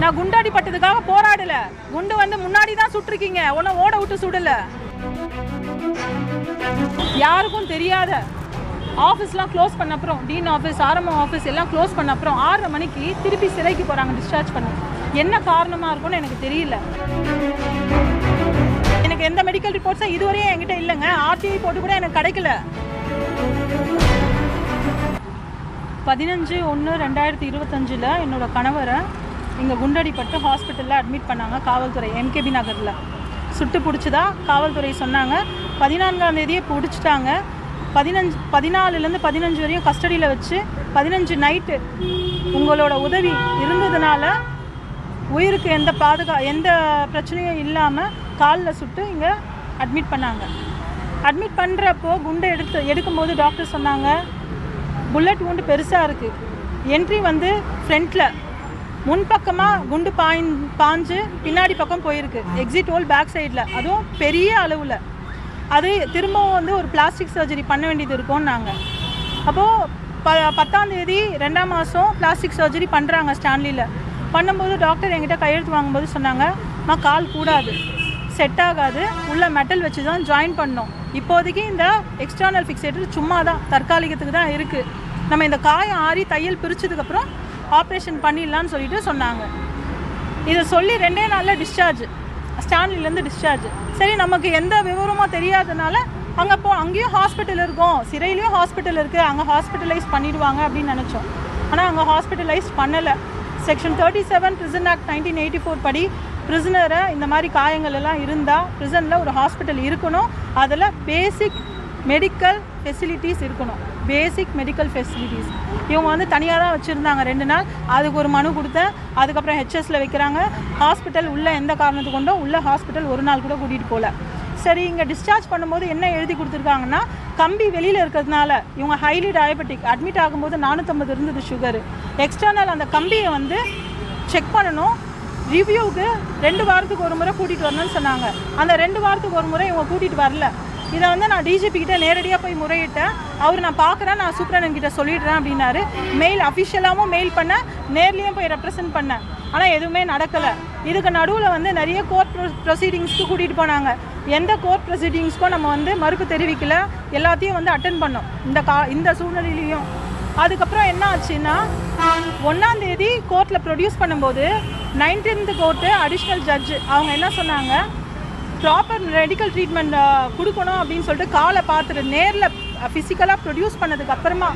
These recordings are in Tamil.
நான் குண்டாடி பட்டதுக்காக போராடல. குண்டு வந்து முன்னாடி தான் சுட்டிருக்கீங்க. உன்னை ஓட விட்டு சுடல. யாருக்கும் தெரியாத ஆஃபீஸ்லாம் க்ளோஸ் பண்ண அப்புறம் டீன் ஆஃபீஸ் ஆரம்ப ஆஃபீஸ் எல்லாம் க்ளோஸ் பண்ண அப்புறம் ஆறரை மணிக்கு திருப்பி சிறைக்கு போகிறாங்க டிஸ்சார்ஜ் பண்ண. என்ன காரணமாக இருக்கும்னு எனக்கு தெரியல. எனக்கு எந்த மெடிக்கல் ரிப்போர்ட்ஸும் இதுவரையும் என்கிட்ட இல்லைங்க. ஆர்டிஐ போட்டு கூட எனக்கு கிடைக்கல. பதினஞ்சு ஒன்று ரெண்டாயிரத்தி இருபத்தஞ்சில் என்னோடய கணவரை இங்கே குண்டடிப்பட்டு ஹாஸ்பிட்டலில் அட்மிட் பண்ணாங்க காவல்துறை எம்கேபி நகரில். சுட்டு பிடிச்சதா? காவல்துறை சொன்னாங்க. பதினான்காம் தேதியே பிடிச்சிட்டாங்க. பதினஞ்சு பதினாலுலேருந்து பதினஞ்சு வரையும் கஸ்டடியில் வச்சு பதினஞ்சு நைட்டு உங்களோட உதவி இருந்ததுனால உயிருக்கு எந்த பாதுகா எந்த பிரச்சனையும் இல்லாமல் காலில் சுட்டு இங்கே அட்மிட் பண்ணாங்க. அட்மிட் பண்ணுறப்போ குண்டை எடுத்து எடுக்கும்போது டாக்டர் சொன்னாங்க புல்லட் உண்டு பெருசாக இருக்குது என்ட்ரி வந்து ஃப்ரண்ட்டில் முன்பக்கமாக குண்டு பாய்ந் பாஞ்சு பின்னாடி பக்கம் போயிருக்கு. எக்ஸிட் ஹோல் பேக் சைடில் அதுவும் பெரிய அளவில். அது திரும்பவும் வந்து ஒரு பிளாஸ்டிக் சர்ஜரி பண்ண வேண்டியது இருக்கும் நாங்கள் அப்போது ப பத்தாம் தேதி ரெண்டாம் மாதம் பிளாஸ்டிக் சர்ஜரி பண்ணுறாங்க ஸ்டான்லியில் பண்ணும்போது டாக்டர் என்கிட்ட கையெழுத்து வாங்கும்போது சொன்னாங்க நான் கால் கூடாது. செட் ஆகாது. உள்ள மெட்டல் வச்சு தான் ஜாயின் பண்ணோம் இப்போதைக்கு இந்த எக்ஸ்டர்னல் ஃபிக்ஸேட்டர் சும்மா தான் தற்காலிகத்துக்கு தான் இருக்குது நம்ம இந்த காயம் ஆறி தையல் பிரித்ததுக்கப்புறம் ஆப்ரேஷன் பண்ணிடலான்னு சொல்லிட்டு சொன்னாங்க. இதை சொல்லி ரெண்டே நாளில் டிஸ்சார்ஜ் ஸ்டான்லிலேருந்து டிஸ்சார்ஜ் சரி நமக்கு எந்த விவரமும் தெரியாதனால அங்கே போ அங்கேயும் ஹாஸ்பிட்டல் இருக்கும். சிறையிலையும் ஹாஸ்பிட்டல் இருக்குது அங்கே ஹாஸ்பிட்டலைஸ் பண்ணிடுவாங்க அப்படின்னு நினச்சோம். ஆனால் அங்கே ஹாஸ்பிட்டலைஸ் பண்ணலை. Section thirty seven prison act nineteen eighty four படி ப்ரிசனரை இந்த மாதிரி காயங்கள் எல்லாம் இருந்தால் ப்ரிசனில் ஒரு ஹாஸ்பிட்டல் இருக்கணும். அதில் பேசிக் மெடிக்கல் ஃபெசிலிட்டிஸ் இருக்கணும். பேசிக் மெடிக்கல் ஃபெசிலிட்டிஸ் இவங்க வந்து தனியாக தான் வச்சுருந்தாங்க. ரெண்டு நாள் அதுக்கு ஒரு மனு கொடுத்தேன். அதுக்கப்புறம் ஹெச்எஸில் வைக்கிறாங்க. ஹாஸ்பிட்டல் உள்ளே எந்த காரணத்து கொண்டோ உள்ளே ஹாஸ்பிட்டல் ஒரு நாள் கூட கூட்டிகிட்டு போகல சரி இங்கே டிஸ்சார்ஜ் பண்ணும்போது என்ன எழுதி கொடுத்துருக்காங்கன்னா கம்பி வெளியில் இருக்கிறதுனால இவங்க ஹைலி டயபெட்டிக் அட்மிட் ஆகும்போது நானூற்றம்பது இருந்தது சுகர் எக்ஸ்டர்னல் அந்த கம்பியை வந்து செக் பண்ணணும். ரிவ்யூவுக்கு ரெண்டு வாரத்துக்கு ஒரு முறை கூட்டிகிட்டு வரணும்னு சொன்னாங்க. அந்த ரெண்டு வாரத்துக்கு ஒரு முறை இவங்க கூட்டிகிட்டு வரல. இதை வந்து நான் டிஜிபி கிட்ட நேரடியாக போய் முறையிட்டேன். அவர் நான் பார்க்குறேன் நான் சூப்பரன் கிட்ட சொல்லிடுறேன் அப்படின்னாரு. மெயில் அஃபிஷியலாகவும் மெயில் பண்ணேன் நேர்லேயும் போய் ரெப்ரசன்ட் பண்ணேன். ஆனால் எதுவுமே நடக்கலை. இதுக்கு நடுவில் வந்து நிறைய கோர்ட் ப்ரொசீடிங்ஸ்க்கு கூட்டிகிட்டு போனாங்க. எந்த கோர்ட் ப்ரொசீடிங்ஸ்க்கும் நம்ம வந்து மறுப்பு தெரிவிக்கல. எல்லாத்தையும் வந்து அட்டன் பண்ணோம். இந்த கா இந்த சூழ்நிலையிலையும். அதுக்கப்புறம் என்ன ஆச்சுன்னா ஒன்றாந்தேதி கோர்ட்டில் ப்ரொடியூஸ் பண்ணும்போது நைன்டீன்த் கோர்ட்டு அடிஷ்னல் ஜட்ஜு அவங்க என்ன சொன்னாங்க? ப்ராப்பர் மெடிக்கல் ட்ரீட்மெண்ட் கொடுக்கணும் அப்படின்னு சொல்லிட்டு காலை பார்த்துட்டு நேரில் ஃபிசிக்கலாக ப்ரொடியூஸ் பண்ணதுக்கு அப்புறமா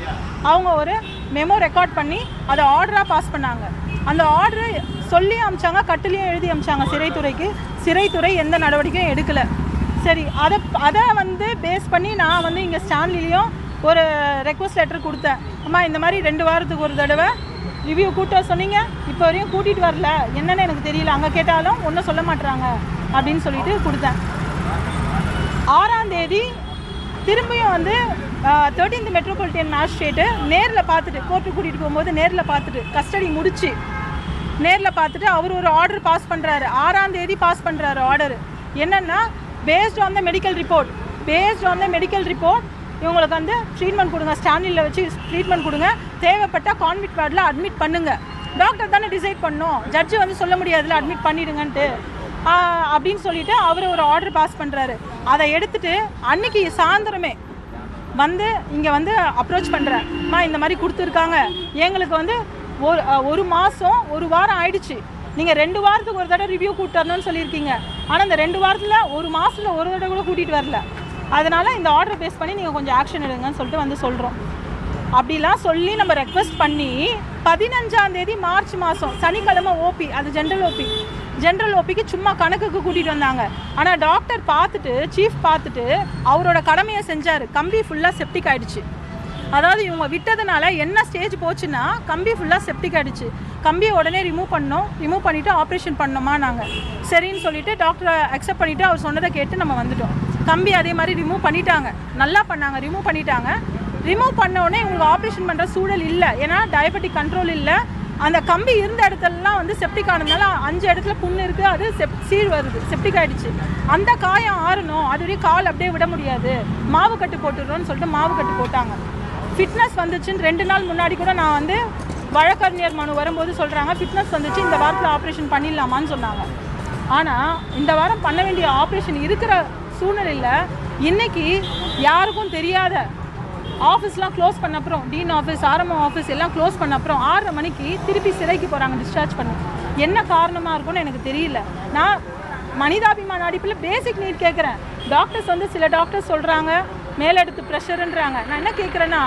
அவங்க ஒரு மெமோ ரெக்கார்ட் பண்ணி அதை ஆர்டராக பாஸ் பண்ணாங்க. அந்த ஆர்டரு சொல்லி அமிச்சாங்க கட்டுலேயும் எழுதி அமிச்சாங்க சிறைத்துறைக்கு. சிறைத்துறை எந்த நடவடிக்கையும் எடுக்கலை. சரி அதை அதை வந்து பேஸ் பண்ணி நான் வந்து இங்கே ஸ்டான்லிலையும் ஒரு ரெக்வஸ்ட் லெட்டர் கொடுத்தேன். அம்மா இந்த மாதிரி ரெண்டு வாரத்துக்கு ஒரு தடவை ரிவ்யூ கூட்ட சொன்னீங்க இப்போ வரையும் கூட்டிகிட்டு வரல. என்னன்னு எனக்கு தெரியல. அங்கே கேட்டாலும் ஒன்றும் சொல்ல மாட்டுறாங்க அப்படின்னு சொல்லிட்டு கொடுத்தேன். ஆறாம் தேதி திரும்பியும் வந்து தேர்ட்டீன்த் மெட்ரோபாலிட்டியன் மேஜிஸ்ட்ரேட்டு நேரில் பார்த்துட்டு கோர்ட்டு கூட்டிகிட்டு போகும்போது நேரில் பார்த்துட்டு கஸ்டடி முடிச்சு நேரில் பார்த்துட்டு அவர் ஒரு ஆர்டர் பாஸ் பண்ணுறாரு ஆறாம் தேதி பாஸ் பண்ணுறாரு ஆர்டர் என்னென்னா based on the medical report based on the medical report இவங்களுக்கு வந்து ட்ரீட்மெண்ட் கொடுங்க ஸ்டாண்டில் வச்சு ட்ரீட்மெண்ட் கொடுங்க தேவைப்பட்ட கான்விட் வார்டில் அட்மிட் பண்ணுங்க. டாக்டர் தானே டிசைட் பண்ணோம். ஜட்ஜு வந்து சொல்ல முடியாதுல அட்மிட் பண்ணிடுங்கன்ட்டு. அப்படின்னு சொல்லிட்டு அவர் ஒரு ஆர்டர் பாஸ் பண்ணுறாரு அதை எடுத்துட்டு அன்னைக்கு சாயந்தரமே வந்து இங்கே வந்து அப்ரோச் பண்ணுறேன் அம்மா இந்த மாதிரி கொடுத்துருக்காங்க. எங்களுக்கு வந்து ஒரு ஒரு மாதம் ஒரு வாரம் ஆயிடுச்சு. நீங்கள் ரெண்டு வாரத்துக்கு ஒரு தடவை ரிவ்யூ கூட்டு வரணும்னு சொல்லியிருக்கீங்க. ஆனால் இந்த ரெண்டு வாரத்தில் ஒரு மாதத்தில் ஒரு தடவை கூட கூட்டிகிட்டு வரல. அதனால் இந்த ஆர்டர் பேஸ் பண்ணி நீங்கள் கொஞ்சம் ஆக்ஷன் எடுங்கன்னு சொல்லிட்டு வந்து சொல்கிறோம் அப்படிலாம் சொல்லி நம்ம ரெக்வஸ்ட் பண்ணி பதினஞ்சாம் தேதி மார்ச் மாதம் சனிக்கிழமை ஓபி அது ஜென்ரல் ஓபி ஜென்ரல் ஓபிக்கு சும்மா கணக்குக்கு கூட்டிகிட்டு வந்தாங்க. ஆனால் டாக்டர் பார்த்துட்டு சீஃப் பார்த்துட்டு அவரோட கடமையை செஞ்சார். கம்பி ஃபுல்லாக செப்டிக் ஆகிடுச்சு அதாவது இவங்க விட்டதுனால என்ன ஸ்டேஜ் போச்சுன்னா கம்பி ஃபுல்லாக செப்டிக் ஆகிடுச்சு கம்பியை உடனே ரிமூவ் பண்ணோம். ரிமூவ் பண்ணிவிட்டு ஆப்ரேஷன் பண்ணோமா நாங்கள் சரின்னு சொல்லிவிட்டு டாக்டரை அக்செப்ட் பண்ணிவிட்டு அவர் சொன்னதை கேட்டு நம்ம வந்துட்டோம். கம்பி அதே மாதிரி ரிமூவ் பண்ணிட்டாங்க. நல்லா பண்ணாங்க. ரிமூவ் பண்ணிட்டாங்க. ரிமூவ் பண்ண உடனே இவங்களுக்கு ஆப்ரேஷன் பண்ணுற சூழல் இல்லை. ஏன்னா டயபெட்டிக் கண்ட்ரோல் இல்லை. அந்த கம்பி இருந்த இடத்துலலாம் வந்து செப்டிக் ஆனதுனால அஞ்சு இடத்துல புண்ணு இருக்குது அது செப் சீர் வருது செப்டிக் ஆகிடுச்சு அந்த காயம் ஆறணும் அது வரையும் கால் அப்படியே விட முடியாது. மாவு கட்டு போட்டுடுறோம்னு சொல்லிட்டு மாவு கட்டு போட்டாங்க. ஃபிட்னஸ் வந்துச்சுன்னு ரெண்டு நாள் முன்னாடி கூட நான் வந்து வழக்கறிஞர் மனு வரும்போது சொல்கிறாங்க ஃபிட்னஸ் வந்துச்சு இந்த வாரத்தில் ஆப்ரேஷன் பண்ணிடலாமான்னு சொன்னாங்க. ஆனால் இந்த வாரம் பண்ண வேண்டிய ஆப்ரேஷன் இருக்கிற சூழ்நிலையில் இன்றைக்கி யாருக்கும் தெரியாத ஆஃபீஸ்லாம் க்ளோஸ் பண்ண அப்புறம் டீன் ஆஃபீஸ் ஆர்எம்ஓ ஆஃபீஸ் எல்லாம் க்ளோஸ் பண்ண அப்புறம் ஆறரை மணிக்கு திருப்பி சிறைக்கு போகிறாங்க டிஸ்சார்ஜ் பண்ண. என்ன காரணமாக இருக்கும்னு எனக்கு தெரியல. நான் மனிதாபிமான அடிப்பில் பேசிக் நீட் கேட்குறேன். டாக்டர்ஸ் வந்து சில டாக்டர்ஸ் சொல்கிறாங்க மேலெடுத்து ப்ரெஷருன்றாங்க நான் என்ன கேட்குறேன்னா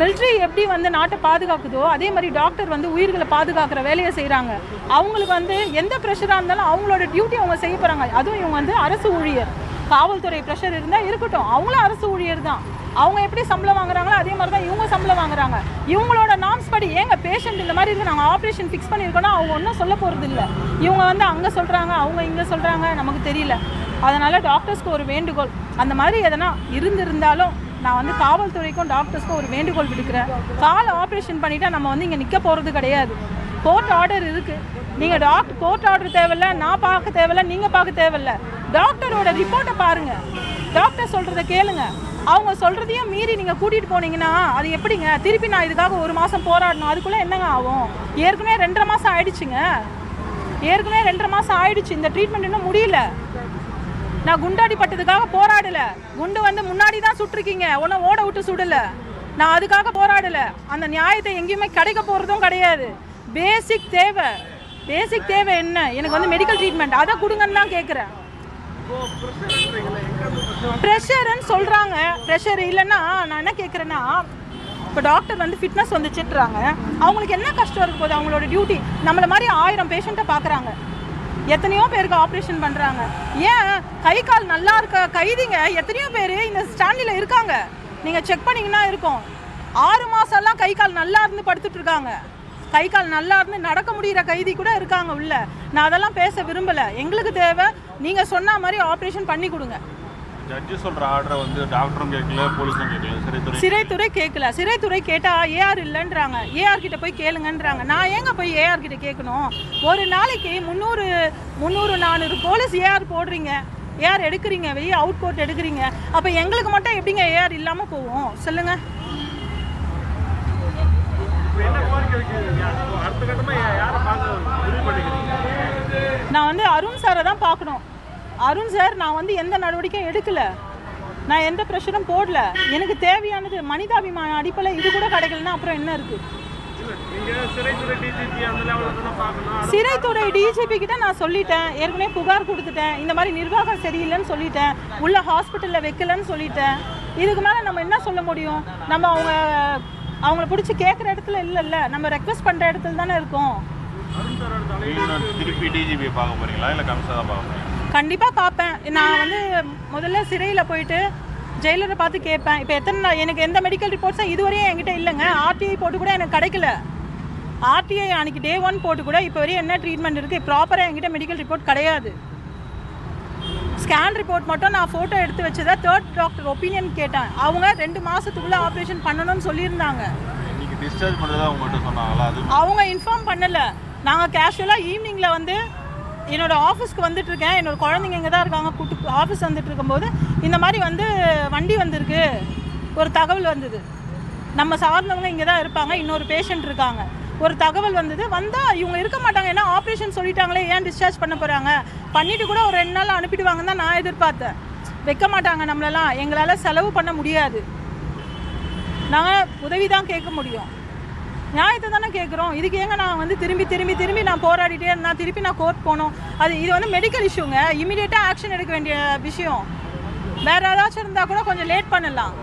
மிலிட்ரி எப்படி வந்து நாட்டை பாதுகாக்குதோ அதே மாதிரி டாக்டர் வந்து உயிர்களை பாதுகாக்கிற வேலையை செய்கிறாங்க அவங்களுக்கு வந்து எந்த ப்ரெஷராக இருந்தாலும் அவங்களோட டியூட்டி அவங்க செய்ய போகிறாங்க அதுவும் இவங்க வந்து அரசு ஊழியர். காவல்துறை ப்ரெஷர் இருந்தால் இருக்கட்டும். அவங்களும் அரசு ஊழியர் தான். அவங்க எப்படி சம்பளம் வாங்குறாங்களோ அதே மாதிரி தான் இவங்க சம்பளம் வாங்குறாங்க. இவங்களோட நாம்ஸ் படி ஏங்க பேஷண்ட் இந்த மாதிரி இருக்கு? நாங்கள் ஆப்ரேஷன் ஃபிக்ஸ் பண்ணியிருக்கோன்னா அவங்க ஒன்றும் சொல்ல போகிறது இல்லை. இவங்க வந்து அங்கே சொல்கிறாங்க அவங்க இங்கே சொல்கிறாங்க நமக்கு தெரியல. அதனால் டாக்டர்ஸ்க்கு ஒரு வேண்டுகோள். அந்த மாதிரி எதனா இருந்திருந்தாலும் நான் வந்து காவல்துறைக்கும் டாக்டர்ஸ்க்கும் ஒரு வேண்டுகோள் விடுக்கிறேன். கால் ஆப்ரேஷன் பண்ணிவிட்டால் நம்ம வந்து இங்கே நிற்க போகிறது கிடையாது. கோர்ட் ஆர்டர் இருக்குது நீங்கள் டாக்டர் கோர்ட் ஆர்டர் தேவையில்ல நான் பார்க்க தேவையில்ல நீங்கள் பார்க்க தேவையில்ல. டாக்டரோட ரிப்போர்ட்டை பாருங்கள் டாக்டர் சொல்கிறத கேளுங்க. அவங்க சொல்கிறதையும் மீறி நீங்கள் கூட்டிகிட்டு போனீங்கன்னா அது எப்படிங்க? திருப்பி நான் இதுக்காக ஒரு மாதம் போராடணும். அதுக்குள்ளே என்னங்க ஆகும்? ஏற்கனவே ரெண்டரை மாதம் ஆயிடுச்சுங்க. ஏற்கனவே ரெண்டரை மாதம் ஆயிடுச்சு. இந்த ட்ரீட்மெண்ட் இன்னும் முடியல. நான் குண்டாடிப்பட்டதுக்காக போராடல. குண்டு வந்து முன்னாடி தான் சுட்டிருக்கீங்க. ஒன்றும் ஓட விட்டு சுடல. நான் அதுக்காக போராடல. அந்த நியாயத்தை எங்கேயுமே கிடைக்க போகிறதும் கிடையாது. பேசிக் தேவை. பேசிக் தேவை என்ன? எனக்கு வந்து மெடிக்கல் ட்ரீட்மெண்ட் அதை கொடுங்கன்னு தான் கேட்குறேன் ப்ரெஷர்னு சொல்கிறாங்க ப்ரெஷர் இல்லைன்னா நான் என்ன கேட்குறேன்னா இப்போ டாக்டர் வந்து ஃபிட்னஸ் வந்துச்சுன்றாங்க அவங்களுக்கு என்ன கஷ்டம் இருக்க போகுது? அவங்களோட டியூட்டி நம்மள மாதிரி ஆயிரம் பேஷண்ட்டை பார்க்குறாங்க எத்தனையோ பேருக்கு ஆப்ரேஷன் பண்ணுறாங்க ஏன்? கை கால் நல்லா இருக்க? கைதிங்க. எத்தனையோ பேர் இந்த ஸ்டாண்டில் இருக்காங்க. நீங்கள் செக் பண்ணிங்கன்னா இருக்கும். ஆறு மாதம்லாம் கை கால் நல்லா இருந்து படுத்துட்டு இருக்காங்க. கை கால் நல்லா இருந்து நடக்க முடிகிற கைதி கூட இருக்காங்க உள்ள. நான் அதெல்லாம் பேச விரும்பலை. எங்களுக்கு தேவை நீங்கள் சொன்ன மாதிரி ஆப்ரேஷன் பண்ணி கொடுங்க. ஜட்ஜு சொல்ற ஆர்டரை வந்து டாக்டரும் கேட்கல போலீஸும் கேட்கல சிறைத்துறை சிறைத்துறை கேட்கல. சிறைத்துறை கேட்டா ஏஆர் இல்லைன்றாங்க. ஏஆர் கிட்ட போய் கேளுங்கன்றாங்க. நான் ஏங்க போய் ஏஆர் கிட்ட கேட்கணும்? ஒரு நாளைக்கு முந்நூறு முந்நூறு நானூறு போலீஸ் ஏஆர் போடுறீங்க. ஏஆர் எடுக்கிறீங்க வெளியே அவுட் கோர்ட் எடுக்கிறீங்க. அப்போ எங்களுக்கு மட்டும் எப்படிங்க ஏஆர் இல்லாமல் போவோம் சொல்லுங்க இப்போ என்ன கோரிக்கை வைக்கிறீங்க அடுத்த கட்டமா யாரை பார்க்க முடிவு பண்ணிக்கிறீங்க நான் வந்து அருண் சாரை தான் பார்க்கணும். அருண் சார் நான் வந்து எந்த நடவடிக்கையும் எடுக்கல. நான் எந்த ப்ரெஷரும் போடல. எனக்கு தேவையானது மனிதாபிமான அடிப்படையில் இது கூட கிடைக்கலன்னா அப்புறம் என்ன பார்க்கணும். சிறைத்துறை டிஜிபி கிட்ட நான் சொல்லிட்டேன். ஏற்கனவே புகார் கொடுத்துட்டேன். இந்த மாதிரி நிர்வாகம் சரியில்லைன்னு சொல்லிட்டேன். உள்ள ஹாஸ்பிட்டலில் வைக்கலன்னு சொல்லிட்டேன். இதுக்கு மேலே நம்ம என்ன சொல்ல முடியும்? நம்ம அவங்க அவங்கள பிடிச்சி கேட்குற இடத்துல இல்லைல்ல. நம்ம ரெக்வஸ்ட் பண்ணுற இடத்துல தானே இருக்கோம். திருப்பி டிஜிபி பார்க்க போறீங்களா? இல்லை கமிஷன் தான் பார்க்க போறீங்களா? கண்டிப்பாக பார்ப்பேன் நான் வந்து முதல்ல சிறையில் போயிட்டு ஜெயிலரை பார்த்து கேட்பேன் இப்போ எத்தனை எனக்கு எந்த மெடிக்கல் ரிப்போர்ட்ஸும் இதுவரையும் என்கிட்ட இல்லைங்க. ஆர்டிஐ போட்டு கூட எனக்கு கிடைக்கல. ஆர்டிஐ அன்னைக்கு டே ஒன் போட்டு கூட இப்போ வரையும் என்ன ட்ரீட்மெண்ட் இருக்குது ப்ராப்பராக என்கிட்ட மெடிக்கல் ரிப்போர்ட் கிடையாது. ஸ்கேன் ரிப்போர்ட் மட்டும் நான் ஃபோட்டோ எடுத்து வச்சதா தேர்ட் டாக்டர் ஒப்பீனியன் கேட்டேன் அவங்க ரெண்டு மாதத்துக்குள்ளே ஆப்ரேஷன் பண்ணணும்னு சொல்லியிருந்தாங்க. அவங்க இன்ஃபார்ம் பண்ணல. நாங்கள் கேஷுவலாக ஈவினிங்கில் வந்து என்னோட ஆஃபீஸ்க்கு வந்துட்டு இருக்கேன். என்னோட குழந்தைங்க இங்கே தான் இருக்காங்க. கூட்டு ஆஃபீஸ் வந்துட்டு இருக்கும்போது இந்த மாதிரி வந்து வண்டி வந்திருக்கு. ஒரு தகவல் வந்தது. நம்ம சார்ந்தவங்க இங்கே தான் இருப்பாங்க. இன்னொரு பேஷண்ட் இருக்காங்க. ஒரு தகவல் வந்தது. வந்தால் இவங்க இருக்க மாட்டாங்க. ஏன்னா ஆப்ரேஷன் சொல்லிட்டாங்களே. ஏன் டிஸ்சார்ஜ் பண்ண போகிறாங்க பண்ணிட்டு கூட ஒரு ரெண்டு நாள் அனுப்பிடுவாங்கன்னு தான் நான் எதிர்பார்த்தேன். வைக்க மாட்டாங்க நம்மளெல்லாம். எங்களால் செலவு பண்ண முடியாது. நாங்கள் உதவி தான் கேட்க முடியும். நியாயத்தை தானே கேட்குறோம். இதுக்கு ஏங்க நான் வந்து திரும்பி திரும்பி திரும்பி நான் போராடிட்டே நான் திருப்பி நான் கோர்ட் போகணும் அது இது வந்து மெடிக்கல் இஷ்யூங்க இமீடியட்டாக ஆக்ஷன் எடுக்க வேண்டிய விஷயம். வேறு ஏதாச்சும் இருந்தால் கூட கொஞ்சம் லேட் பண்ணலாம்.